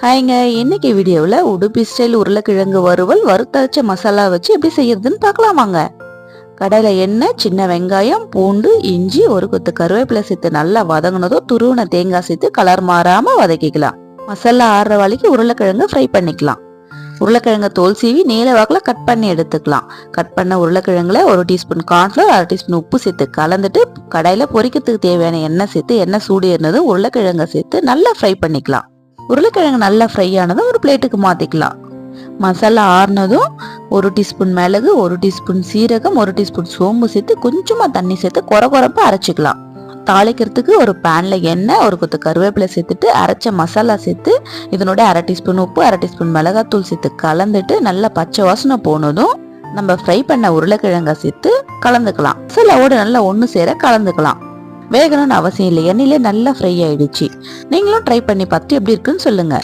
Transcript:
ஹாய்ங்க இன்னைக்கு வீடியோவில் உடுப்பி ஸ்டைல் உருளைக்கிழங்கு வறுவல் வறுத்தரைச்ச மசாலா வச்சு எப்படி செய்யறதுன்னு பார்க்கலாமாங்க கடையில் எண்ணெய் சின்ன வெங்காயம் பூண்டு இஞ்சி ஒரு கொத்து கருவேப்பிலை சேர்த்து நல்லா வதங்கினதும் துருவன தேங்காய் சேர்த்து கலர் மாறாமல் வதக்கிக்கலாம். மசாலா ஆறுற வழிக்கு உருளைக்கிழங்கு ஃப்ரை பண்ணிக்கலாம். உருளைக்கிழங்கு தோல் சீவி நீல வாக்கில் கட் பண்ணி எடுத்துக்கலாம். கட் பண்ண உருளைக்கிழங்குல ஒரு டீஸ்பூன் கார்ன்ஃப்ளவர் அரை டீஸ்பூன் உப்பு சேர்த்து கலந்துட்டு கடையில் பொரிக்கிறதுக்கு தேவையான எண்ணெய் சேர்த்து எண்ணெய் சூடு இருந்ததும் உருளைக்கிழங்கை சேர்த்து நல்லா ஃப்ரை பண்ணிக்கலாம். உருளைக்கிழங்கு நல்லா ஃப்ரை ஆனதும் ஒரு பிளேட்டுக்கு மாற்றிக்கலாம் மசாலா ஆறுனதும் ஒரு டீஸ்பூன் மிளகு ஒரு டீஸ்பூன் சீரகம் ஒரு டீஸ்பூன் சோம்பு சேர்த்து கொஞ்சமாக தண்ணி சேர்த்து குறை குறைப்பா அரைச்சிக்கலாம். தாளிக்கிறதுக்கு ஒரு பேனில் எண்ணெய் ஒரு கொத்து கருவேப்பிலை சேர்த்துட்டு அரைச்ச மசாலா சேர்த்து இதனோட அரை டீஸ்பூன் உப்பு அரை டீஸ்பூன் மிளகாத்தூள் சேர்த்து கலந்துட்டு நல்லா பச்சை வாசனை போனதும் நம்ம ஃப்ரை பண்ண உருளைக்கிழங்க சேர்த்து கலந்துக்கலாம். மசாலாவோட நல்லா ஒன்று சேர கலந்துக்கலாம். வேகணும்னு அவசியம் இல்லை. எண்ணெயிலே நல்லா ஃப்ரை ஆயிடுச்சு. நீங்களும் ட்ரை பண்ணி பார்த்து எப்படி இருக்குன்னு சொல்லுங்க.